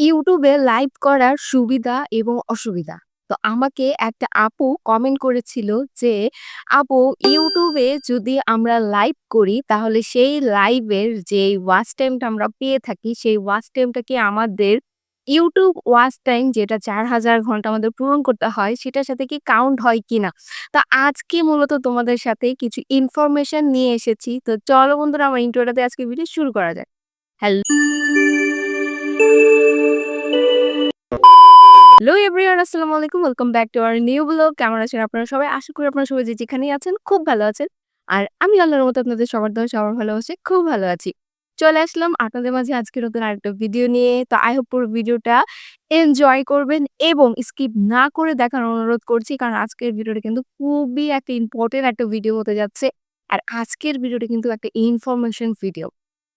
ইউটিউবে লাইভ করার সুবিধা এবং অসুবিধা। তো আমাকে একটা আপু কমেন্ট করেছিল যে, "আপু ইউটিউবে যদি আমরা লাইভ করি তাহলে সেই লাইভের যে ওয়াচ টাইমটা আমরা পেয়ে থাকি, সেই ওয়াচ টাইমটা কি আমাদের ইউটিউব ওয়াচ টাইম যেটা ৪,০০০ ঘণ্টা আমাদের পূরণ করতে হয়, সেটার সাথে কি কাউন্ট হয় কিনা?" তা আজকে মূলত তোমাদের সাথে কিছু ইনফরমেশন নিয়ে এসেছি। তো চলো বন্ধুরা আমার ইন্ট্রোটাতে আজকে ভিডিও শুরু করা যাক। হ্যালো হ্যালো এভরিওয়ান আসসালামু আলাইকুম। Welcome back to our new blog কেমন আছেন আপনারা সবাই? আশা করি আপনারা সবাই যে যেখানেই আছেন, খুব ভালো আছেন। আর আমি আল্লাহর মতো আপনাদের সবার দোয়া, সবার ভালো ভালোবাসে খুব ভালো আছি। চলে আসলাম আপনাদের মাঝে আজকে নতুন আরেকটা ভিডিও নিয়ে। তো আই হোপ পুরো ভিডিওটা এনজয় করবেন এবং স্কিপ না করে দেখার অনুরোধ করছি। কারণ আজকের ভিডিওটা কিন্তু খুবই একটা ইম্পর্টেন্ট একটা ভিডিও হতে যাচ্ছে। আর আজকের ভিডিওটা কিন্তু একটা ইনফরমেশন ভিডিও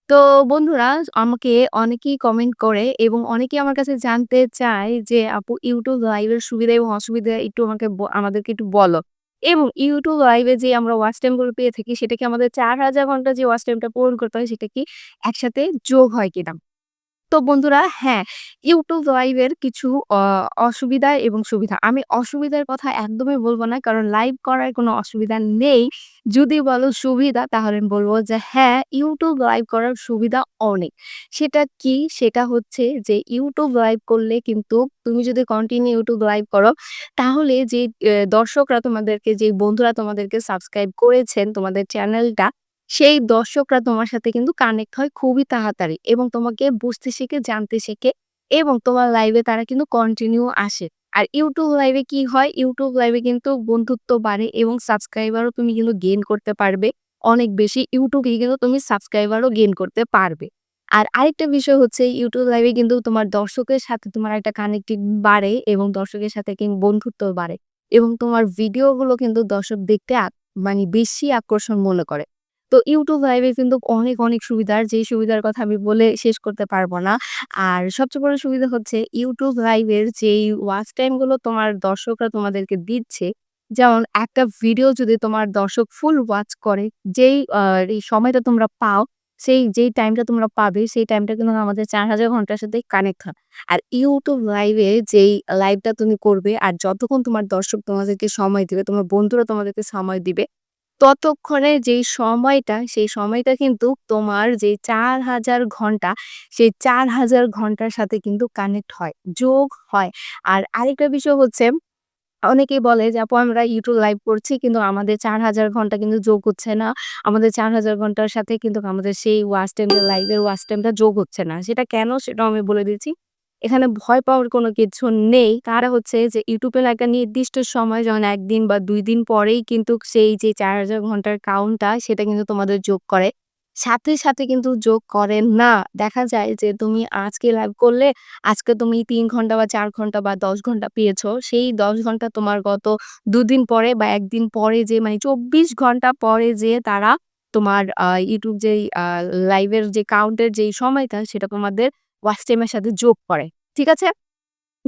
তো বন্ধুরা আমাকে অনেকেই কমেন্ট করে এবং অনেকেই আমার কাছে জানতে চায় যে আপু ইউটিউব লাইভের সুবিধা এবং অসুবিধা একটু আমাকে আমাদেরকে একটু বলো। এবং ইউটিউব লাইভে যে আমরা ওয়াচ টাইমগুলো পেয়ে থাকি সেটা কি আমাদের ৪,০০০ ঘণ্টা যে ওয়াচ টাইমটা পূরণ করতে হয় সেটা কি একসাথে যোগ হয় কিনা? তো বন্ধুরা হ্যাঁ, ইউটিউব লাইভ এর কিছু অসুবিধা এবং সুবিধা। আমি অসুবিধার কথা একদমই বলব না। কারণ লাইভ করার কোনো অসুবিধা নেই। যদি বলো সুবিধা তাহলে বলব যে হ্যাঁ, ইউটিউব লাইভ করার সুবিধা অনেক। সেটা কি? সেটা হচ্ছে যে ইউটিউব লাইভ করলে কিন্তু তুমি যদি কন্টিনিউ ইউটিউব লাইভ করো তাহলে যে দর্শকরা তোমাদেরকে যে বন্ধুরা তোমাদেরকে সাবস্ক্রাইব করেছেন তোমাদের চ্যানেলটা সেই দর্শকরা তোমার সাথে কিন্তু কানেক্ট হয় খুবই তাড়াতাড়ি এবং তোমাকে বুঝতে শেখে, জানতে শেখে এবং তোমার লাইভে তারা কিন্তু কন্টিনিউ আসে। আর ইউটিউব লাইভে কি হয়? ইউটিউব লাইভে কিন্তু বন্ধুত্ব বাড়ে এবং সাবস্ক্রাইবারও তুমি কিন্তু গেন করতে পারবে অনেক বেশি। এ কিন্তু তুমি সাবস্ক্রাইবারও গেইন করতে পারবে। আর আরেকটা বিষয় হচ্ছে ইউটিউব লাইভে কিন্তু তোমার দর্শকের সাথে তোমার একটা কানেক্টিং বাড়ে এবং দর্শকের সাথে কিন্তু বন্ধুত্ব বাড়ে এবং তোমার ভিডিওগুলো কিন্তু দর্শক দেখতে মানে বেশি আকর্ষণ মনে করে। তো ইউটিউব লাইভে কিন্তু অনেক, অনেক সুবিধার যেই সুবিধার কথা আমি বলে শেষ করতে পারব না। আর সবচেয়ে বড় সুবিধা হচ্ছে YouTube লাইভের যেই ওয়াচ টাইমগুলো তোমার দর্শকরা তোমাদেরকে দিচ্ছে, যেমন একটা ভিডিও যদি তোমার দর্শক ফুল ওয়াচ করে, যেই এই সময়টা তোমরা পাও, সেই যেই টাইমটা তোমরা পাবে সেই টাইমটা কিন্তু আমাদের ৪,০০০ ঘণ্টার সাথে কানেক্ট হয়। আর YouTube লাইভে যেই লাইভটা তুমি করবে আর যতক্ষণ তোমার দর্শক তোমাদেরকে সময় দিবে, তোমার বন্ধুরা তোমাদেরকে সময় দিবে ততক্ষণে যেই সময়টা, সেই সময়টা কিন্তু তোমার যে ৪,০০০ ঘণ্টা, সেই ৪,০০০ ঘণ্টার সাথে কিন্তু কানেক্ট হয়, যোগ হয়। আর আরেকটা বিষয় হচ্ছে অনেকেই বলে যে, "আপু আমরা ইউটিউব লাইভ করছি কিন্তু আমাদের ৪,০০০ ঘণ্টা কিন্তু যোগ হচ্ছে না। আমাদের ৪,০০০ ঘণ্টার সাথে কিন্তু আমাদের সেই ওয়াচ টাইমটা লাইভের ওয়াচ টাইমটা যোগ হচ্ছে না।" সেটা কেন? সেটাও আমি বলে দিচ্ছি। এখানে ভয় পাওয়ার কোনো কিছু নেই। তারা হচ্ছে যে এর একটা নির্দিষ্ট সময় যেমন একদিন বা দুই দিন পরেই কিন্তু সেই যে ৪,০০০ ঘণ্টার কাউন্টটা সেটা কিন্তু তোমাদের যোগ করে। সাথে, সাথে কিন্তু যোগ করে না। দেখা যায় যে তুমি আজকে লাইভ করলে, আজকে তুমি তিন ঘণ্টা বা চার ঘণ্টা বা ১০ ঘণ্টা পেয়েছ। সেই ১০ ঘণ্টা তোমার গত দুদিন পরে বা একদিন পরে যেয়ে মানে ২৪ ঘণ্টা পরে যেয়ে তারা তোমার যেই আ লাইভের যে কাউন্টের যেই সময়টা সেটা তোমাদের ওয়াচ টাইমের সাথে যোগ করে। ঠিক আছে?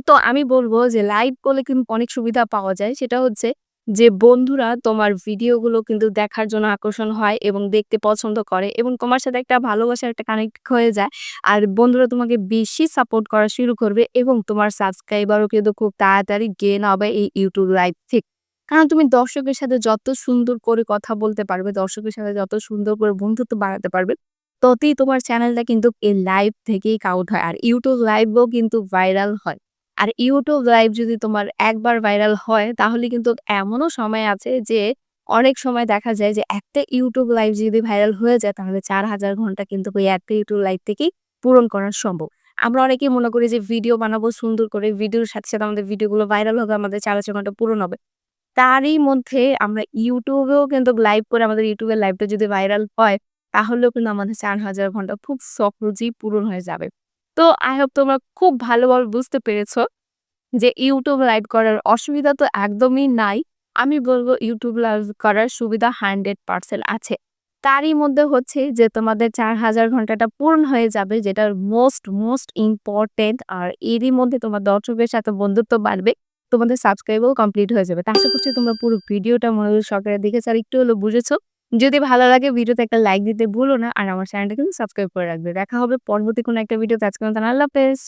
তো আমি বলব যে লাইভ করলে কিন্তু অনেক সুবিধা পাওয়া যায়। সেটা হচ্ছে যে বন্ধুরা তোমার ভিডিওগুলো কিন্তু দেখার জন্য আকর্ষণ হয় এবং দেখতে পছন্দ করে এবং তোমার সাথে একটা ভালোবাসার একটা কানেক্ট হয়ে যায়। আর বন্ধুরা তোমাকে বেশি সাপোর্ট করা শুরু করবে এবং তোমার সাবস্ক্রাইবারও কিন্তু খুব তাড়াতাড়ি গেন হবে এই ইউটিউব লাইভ থেকে। কারণ তুমি দর্শকের সাথে যত সুন্দর করে কথা বলতে পারবে, দর্শকের সাথে যত সুন্দর করে বন্ধুত্ব বাড়াতে পারবে, ততই তোমার চ্যানেলটা কিন্তু এই লাইভ থেকেই কাউন্ট হয়। আর ইউটিউব লাইভও কিন্তু ভাইরাল হয়। আর ইউটিউব লাইভ যদি তোমার একবার ভাইরাল হয় তাহলে কিন্তু এমনও সময় আছে যে অনেক সময় দেখা যায় যে একটা ইউটিউব লাইভ যদি ভাইরাল হয়ে যায় তাহলে ৪,০০০ ঘণ্টা কিন্তু ওই একটা ইউটিউব লাইভ থেকেই পূরণ করা সম্ভব। আমরা অনেকেই মনে করি যে ভিডিও বানাবো সুন্দর করে, ভিডিওর সাথে, সাথে আমাদের ভিডিওগুলো ভাইরাল হবে, আমাদের ৪,০০০ ঘণ্টা পূরণ হবে। তারই মধ্যে আমরা ইউটিউবেও কিন্তু লাইভ করে আমাদের ইউটিউবের লাইভটা যদি ভাইরাল হয় তাহলেও কিন্তু আমাদের ৪,০০০ ঘণ্টা খুব সহজেই পূরণ হয়ে যাবে। তো আই হোপ তোমরা খুব ভালোভাবে বুঝতে পেরেছ যে ইউটিউব লাইভ করার অসুবিধা তো একদমই নাই। আমি বলব ইউটিউব লাইভ করার সুবিধা 100% আছে। তারই মধ্যে হচ্ছে যে তোমাদের ৪,০০০ ঘন্টাটা পূরণ হয়ে যাবে যেটার মোস্ট, মোস্ট ইম্পোর্টেন্ট আর এরই মধ্যে তোমার দর্শকের সাথে বন্ধুত্ব বাড়বে। তোমাদের সাবস্ক্রাইবও কমপ্লিট হয়ে যাবে। তা আশা করছি তোমরা পুরো ভিডিওটা মনোযোগ সহকারে দেখেছ আর একটু হলেও বুঝেছ যদি ভালো লাগে ভিডিওতে একটা লাইক দিতে ভুলো না। আর আমার চ্যানেলটা কিন্তু সাবস্ক্রাইব করে রাখবে। দেখা হবে পরবর্তী কোনো একটা ভিডিওতে। আজকে মতন আল্লাহ হাফেজ।